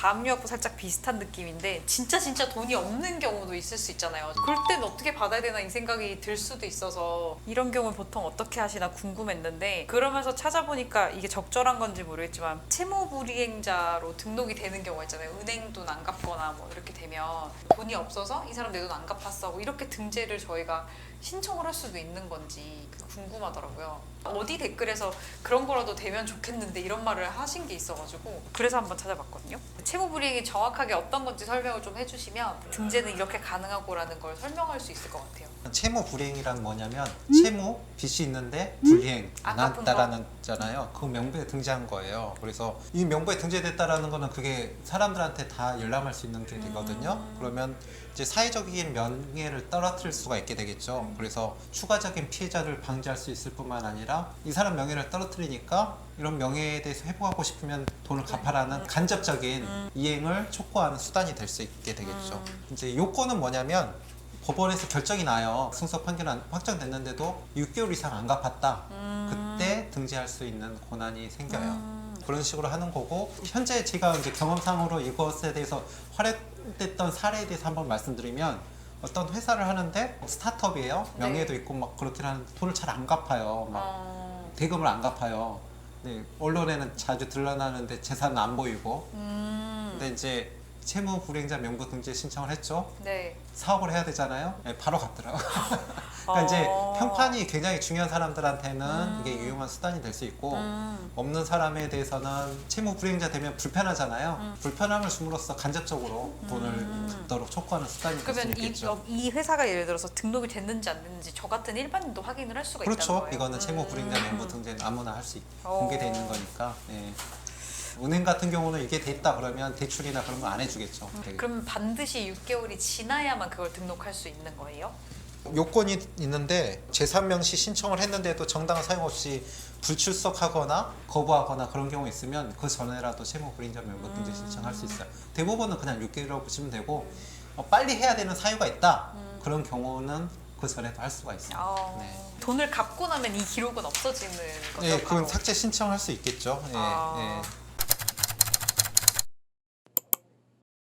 가압류하고 살짝 비슷한 느낌인데 진짜 진짜 돈이 없는 경우도 있을 수 있잖아요. 그럴 땐 어떻게 받아야 되나 이 생각이 들 수도 있어서 이런 경우는 보통 어떻게 하시나 궁금했는데 그러면서 찾아보니까 이게 적절한 건지 모르겠지만 채무 불이행자로 등록이 되는 경우가 있잖아요. 은행 돈 안 갚거나 뭐 이렇게 되면 돈이 없어서 이 사람 내 돈 안 갚았어 하고 이렇게 등재를 저희가 신청을 할 수도 있는 건지 궁금하더라고요. 어디 댓글에서 그런 거라도 되면 좋겠는데 이런 말을 하신 게 있어가지고 그래서 한번 찾아봤거든요. 채무 불이행이 정확하게 어떤 건지 설명을 좀 해주시면 등재는 이렇게 가능하고라는 걸 설명할 수 있을 것 같아요. 채무 불이행이란 뭐냐면 채무 빚이 있는데 불이행 안 안 갚은 했다라는 잖아요. 그 명부에 등재한 거예요. 그래서 이 명부에 등재됐다라는 거는 그게 사람들한테 다 열람할 수 있는 게 되거든요. 음. 그러면 이제 사회적인 명예를 떨어뜨릴 수가 있게 되겠죠. 그래서 추가적인 피해자를 방지할 수 있을 뿐만 아니라 이 사람 명예를 떨어뜨리니까 이런 명예에 대해서 회복하고 싶으면 돈을 갚아라는 간접적인 이행을 촉구하는 수단이 될 수 있게 되겠죠. 이제 요건은 뭐냐면 법원에서 결정이 나요. 승소 판결은 확정됐는데도 6개월 이상 안 갚았다. 그때 등재할 수 있는 권한이 생겨요. 그런 식으로 하는 거고 현재 제가 이제 경험상으로 이것에 대해서 활용됐던 사례에 대해서 한번 말씀드리면 어떤 회사를 하는데 스타트업이에요. 네. 명예도 있고 막 그렇긴 하는데 돈을 잘 안 갚아요. 막 어... 대금을 안 갚아요. 네, 언론에는 자주 드러나는데 재산은 안 보이고. 음... 근데 이제 채무 불이행자 명부 등재 신청을 했죠. 네. 사업을 해야 되잖아요. 네, 바로 갔더라고. 그러니까 이제 어. 평판이 굉장히 중요한 사람들한테는 음. 이게 유용한 수단이 될 수 있고 음. 없는 사람에 대해서는 채무 불이행자 되면 불편하잖아요. 음. 불편함을 줌으로써 간접적으로 돈을 갚도록 촉구하는 수단이 될 수 그러면 이, 있겠죠. 어, 이 회사가 예를 들어서 등록이 됐는지 안 됐는지 저 같은 일반인도 확인을 할 수가 있다는 그렇죠. 거예요. 이거는 채무 음. 불이행자 명부 등재는 아무나 할 수 있, 어. 공개돼 있는 거니까. 네. 은행 같은 경우는 이게 됐다 그러면 대출이나 그런 거 안 해주겠죠. 되게. 그럼 반드시 6개월이 지나야만 그걸 등록할 수 있는 거예요? 요건이 있는데 제3명시 신청을 했는데도 정당한 사용 없이 불출석하거나 거부하거나 그런 경우 있으면 그 전에라도 채무 불이행자 명부 등재 신청할 수 있어요. 대부분은 그냥 6개월이라고 보시면 되고 어, 빨리 해야 되는 사유가 있다. 그런 경우는 그 전에도 할 수가 있어요. 아, 네. 돈을 갚고 나면 이 기록은 없어지는 거죠? 예, 그건 바로? 삭제 신청할 수 있겠죠. 예, 아. 예.